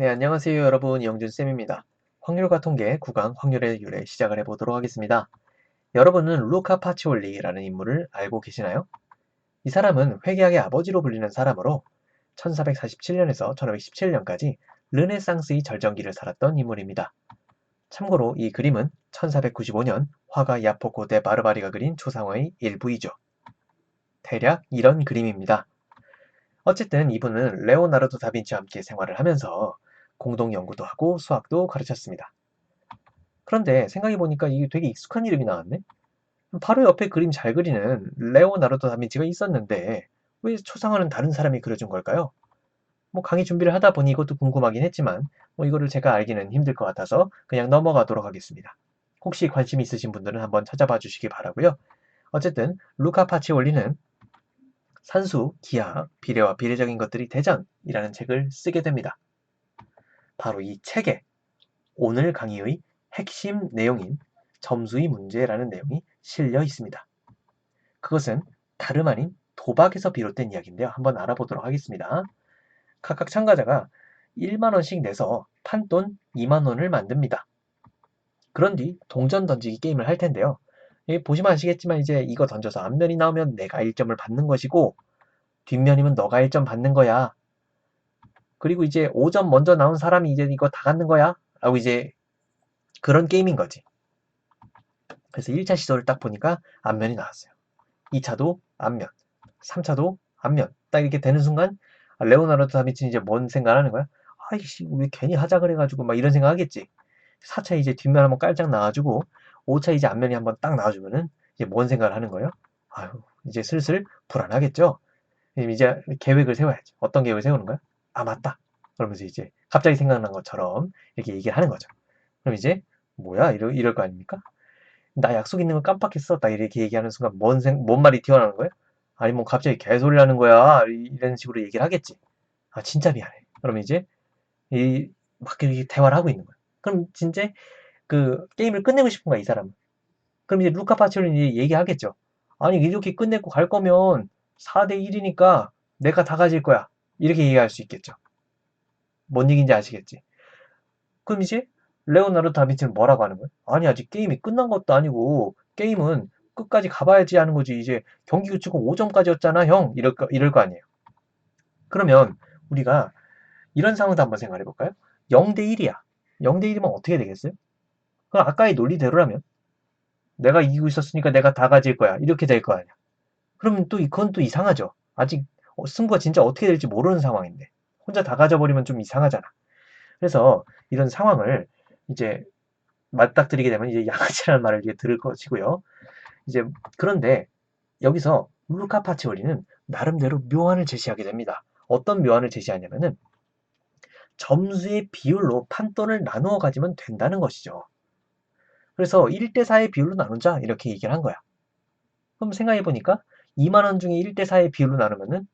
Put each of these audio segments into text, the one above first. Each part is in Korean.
네, 안녕하세요 여러분 영준쌤입니다. 확률과 통계 구강 확률의 유래 시작을 해보도록 하겠습니다. 여러분은 루카 파치올리라는 인물을 알고 계시나요? 이 사람은 회계학의 아버지로 불리는 사람으로 1447년에서 1517년까지 르네상스의 절정기를 살았던 인물입니다. 참고로 이 그림은 1495년 화가 야포코 데 바르바리가 그린 초상화의 일부이죠. 대략 이런 그림입니다. 어쨌든 이분은 레오나르도 다빈치와 함께 생활을 하면서 공동 연구도 하고 수학도 가르쳤습니다. 그런데 생각해보니까 이게 되게 익숙한 이름이 나왔네? 바로 옆에 그림 잘 그리는 레오나르도 다빈치가 있었는데 왜 초상화는 다른 사람이 그려준 걸까요? 뭐 강의 준비를 하다 보니 이것도 궁금하긴 했지만 뭐 이거를 제가 알기는 힘들 것 같아서 그냥 넘어가도록 하겠습니다. 혹시 관심 있으신 분들은 한번 찾아봐 주시기 바라고요. 어쨌든 루카 파치올리는 산수, 기하, 비례와 비례적인 것들이 대전이라는 책을 쓰게 됩니다. 바로 이 책에 오늘 강의의 핵심 내용인 점수의 문제라는 내용이 실려 있습니다. 그것은 다름 아닌 도박에서 비롯된 이야기인데요. 한번 알아보도록 하겠습니다. 각각 참가자가 1만원씩 내서 판돈 2만원을 만듭니다. 그런 뒤 동전 던지기 게임을 할 텐데요. 보시면 아시겠지만 이제 이거 던져서 앞면이 나오면 내가 1점을 받는 것이고 뒷면이면 너가 1점 받는 거야. 그리고 이제 5점 먼저 나온 사람이 이제 이거 다 갖는 거야. 라고 이제 그런 게임인 거지. 그래서 1차 시도를 딱 보니까 앞면이 나왔어요. 2차도 앞면, 3차도 앞면. 딱 이렇게 되는 순간 레오나르도 다빈치는 이제 뭔 생각을 하는 거야? 아이씨, 왜 괜히 하자 그래가지고 막 이런 생각 하겠지. 4차 이제 뒷면 한번 깔짝 나와주고 5차 이제 앞면이 한번 딱 나와주면은 이제 뭔 생각을 하는 거예요? 아유, 이제 슬슬 불안하겠죠? 이제 계획을 세워야지. 어떤 계획을 세우는 거야? 아, 맞다. 그러면서 이제 갑자기 생각난 것처럼 이렇게 얘기를 하는 거죠. 그럼 이제 뭐야? 이럴, 이럴 거 아닙니까? 나 약속 있는 거 깜빡했어. 딱 이렇게 얘기하는 순간 뭔, 생, 뭔 말이 튀어나오는 거야? 아니, 뭐 갑자기 개소리 하는 거야. 이런 식으로 얘기를 하겠지. 아, 진짜 미안해. 그러면 이제 이, 막 이렇게 대화를 하고 있는 거야. 그럼 진짜 그 게임을 끝내고 싶은 거야, 이 사람은. 그럼 이제 루카 파치올이 얘기하겠죠. 아니, 이렇게 끝내고 갈 거면 4대 1이니까 내가 다 가질 거야. 이렇게 얘기할 수 있겠죠. 뭔 얘기인지 아시겠지? 그럼 이제 레오나르도 다빈치는 뭐라고 하는 거야? 아니 아직 게임이 끝난 것도 아니고 게임은 끝까지 가봐야지 하는 거지. 이제 경기 그치고 5점까지였잖아, 형. 이럴 거 이럴 거 아니에요. 그러면 우리가 이런 상황도 한번 생각해 볼까요? 0대 1이야. 0대 1이면 어떻게 되겠어요? 그럼 아까의 논리대로라면 내가 이기고 있었으니까 내가 다 가질 거야. 이렇게 될 거 아니야. 그러면 또 이건 또 이상하죠. 아직 어, 승부가 진짜 어떻게 될지 모르는 상황인데 혼자 다 가져버리면 좀 이상하잖아. 그래서 이런 상황을 이제 맞닥뜨리게 되면 이제 양아치라는 말을 이제 들을 것이고요. 이제 그런데 여기서 루카 파치올리는 나름대로 묘안을 제시하게 됩니다. 어떤 묘안을 제시하냐면은 점수의 비율로 판돈을 나누어 가지면 된다는 것이죠. 그래서 1대4의 비율로 나누자 이렇게 얘기를 한 거야. 그럼 생각해 보니까 2만원 중에 1대4의 비율로 나누면은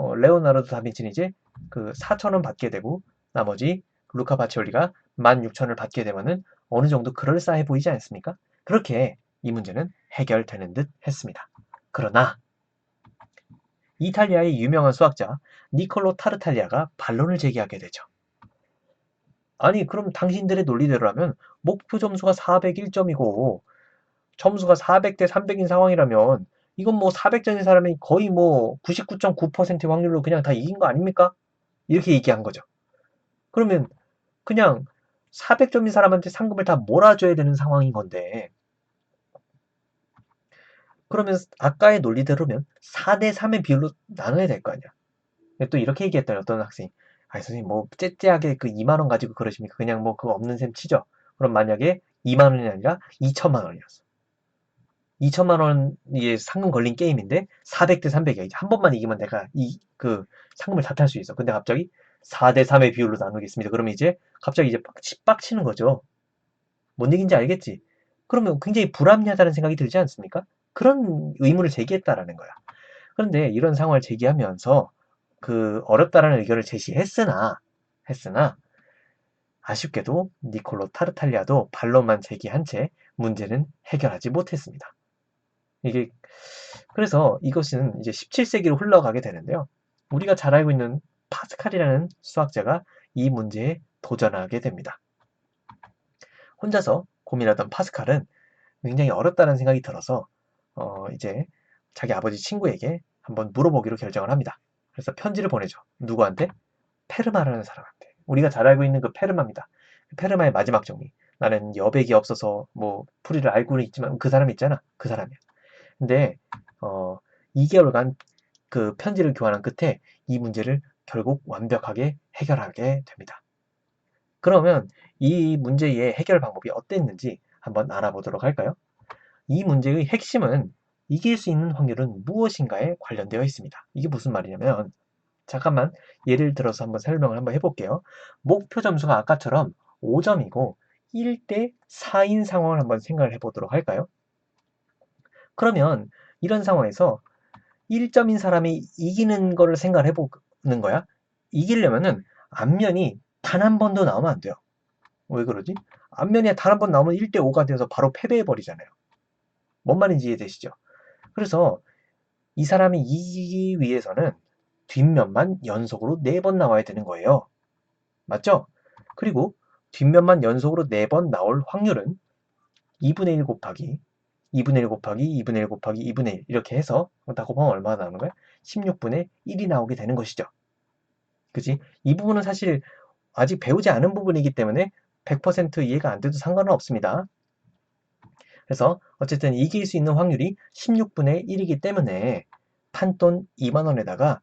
어, 레오나르도 다빈치는 이제 그 4천원 받게 되고 나머지 루카 바치올리가 16,000원을 받게 되면은 어느 정도 그럴싸해 보이지 않습니까? 그렇게 이 문제는 해결되는 듯 했습니다. 그러나 이탈리아의 유명한 수학자 니콜로 타르탈리아가 반론을 제기하게 되죠. 아니 그럼 당신들의 논리대로라면 목표 점수가 401점이고 점수가 400대 300인 상황이라면 이건 뭐 400점인 사람이 거의 뭐 99.9%의 확률로 그냥 다 이긴 거 아닙니까? 이렇게 얘기한 거죠. 그러면 그냥 400점인 사람한테 상금을 다 몰아줘야 되는 상황인 건데 그러면 아까의 논리대로면 4대 3의 비율로 나눠야 될 거 아니야. 또 이렇게 얘기했더니 어떤 학생이 아니 선생님 뭐 째째하게 그 2만원 가지고 그러십니까? 그냥 뭐 그거 없는 셈 치죠. 그럼 만약에 2만원이 아니라 2천만 원이었어. 2천만 원이 상금 걸린 게임인데 400대 300이야. 이제 한 번만 이기면 내가 이 그 상금을 다 탈 수 있어. 근데 갑자기 4대 3의 비율로 나누겠습니다. 그러면 이제 갑자기 이제 빡치, 빡치는 거죠. 뭔 얘기인지 알겠지? 그러면 굉장히 불합리하다는 생각이 들지 않습니까? 그런 의문을 제기했다라는 거야. 그런데 이런 상황을 제기하면서 그 어렵다라는 의견을 제시했으나 했으나 아쉽게도 니콜로 타르탈리아도 반론만 제기한 채 문제는 해결하지 못했습니다. 이게 그래서 이것은 이제 17세기로 흘러가게 되는데요. 우리가 잘 알고 있는 파스칼이라는 수학자가 이 문제의 도전하게 됩니다. 혼자서 고민하던 파스칼은 굉장히 어렵다는 생각이 들어서 어, 이제 자기 아버지 친구에게 한번 물어보기로 결정을 합니다. 그래서 편지를 보내죠. 누구한테? 페르마라는 사람한테. 우리가 잘 알고 있는 그 페르마입니다. 페르마의 마지막 정리. 나는 여백이 없어서 뭐 풀이를 알고는 있지만 그 사람 있잖아. 그 사람이야. 근데 어 2개월간 그 편지를 교환한 끝에 이 문제를 결국 완벽하게 해결하게 됩니다. 그러면 이 문제의 해결 방법이 어땠는지 한번 알아보도록 할까요? 이 문제의 핵심은 이길 수 있는 확률은 무엇인가에 관련되어 있습니다. 이게 무슨 말이냐면 잠깐만 예를 들어서 한번 설명을 한번 해볼게요. 목표 점수가 아까처럼 5점이고 1대 4인 상황을 한번 생각을 해보도록 할까요? 그러면 이런 상황에서 1점인 사람이 이기는 거를 생각을 해보는 거야. 이기려면은 앞면이 단 한 번도 나오면 안 돼요. 왜 그러지? 앞면이 단 한 번 나오면 1대 5가 되어서 바로 패배해버리잖아요. 뭔 말인지 이해되시죠? 그래서 이 사람이 이기기 위해서는 뒷면만 연속으로 4번 나와야 되는 거예요. 맞죠? 그리고 뒷면만 연속으로 4번 나올 확률은 2분의 1 곱하기 2분의 1 곱하기 2분의 1 곱하기 2분의 1 이렇게 해서 다 곱하면 얼마나 나오는 거야? 16분의 1이 나오게 되는 것이죠. 그지? 이 부분은 사실 아직 배우지 않은 부분이기 때문에 100% 이해가 안 돼도 상관은 없습니다. 그래서 어쨌든 이길 수 있는 확률이 16분의 1이기 때문에 판돈 2만원에다가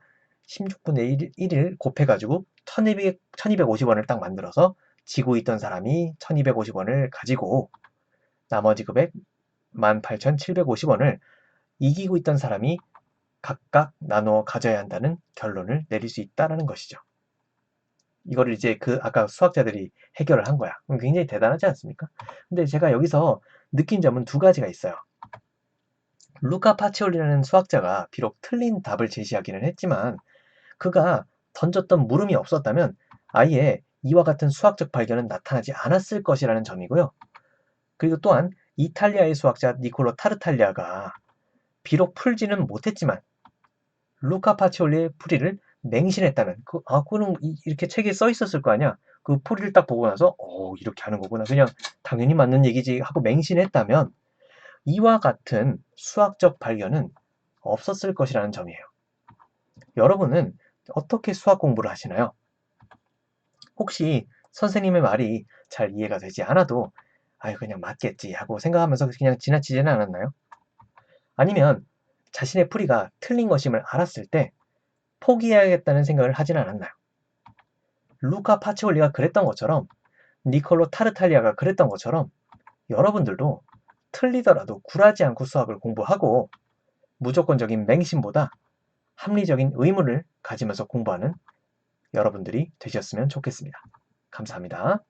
16분의 1, 을 곱해가지고 1200, 1250원을 딱 만들어서 지고 있던 사람이 1250원을 가지고 나머지 금액 18,750원을 이기고 있던 사람이 각각 나누어 가져야 한다는 결론을 내릴 수 있다는 것이죠. 이거를 이제 그 아까 수학자들이 해결을 한 거야. 굉장히 대단하지 않습니까? 근데 제가 여기서 느낀 점은 두 가지가 있어요. 루카 파치올리라는 수학자가 비록 틀린 답을 제시하기는 했지만 그가 던졌던 물음이 없었다면 아예 이와 같은 수학적 발견은 나타나지 않았을 것이라는 점이고요. 그리고 또한 이탈리아의 수학자 니콜로 타르탈리아가 비록 풀지는 못했지만 루카 파치올리의 풀이를 맹신했다면 그, 아, 그는 이렇게 책에 써 있었을 거 아니야. 그 풀이를 딱 보고 나서 어 이렇게 하는 거구나. 그냥 당연히 맞는 얘기지 하고 맹신했다면 이와 같은 수학적 발견은 없었을 것이라는 점이에요. 여러분은 어떻게 수학 공부를 하시나요? 혹시 선생님의 말이 잘 이해가 되지 않아도 아유 그냥 맞겠지 하고 생각하면서 그냥 지나치지는 않았나요? 아니면 자신의 풀이가 틀린 것임을 알았을 때 포기해야겠다는 생각을 하지는 않았나요? 루카 파치올리가 그랬던 것처럼 니콜로 타르탈리아가 그랬던 것처럼 여러분들도 틀리더라도 굴하지 않고 수학을 공부하고 무조건적인 맹신보다 합리적인 의문을 가지면서 공부하는 여러분들이 되셨으면 좋겠습니다. 감사합니다.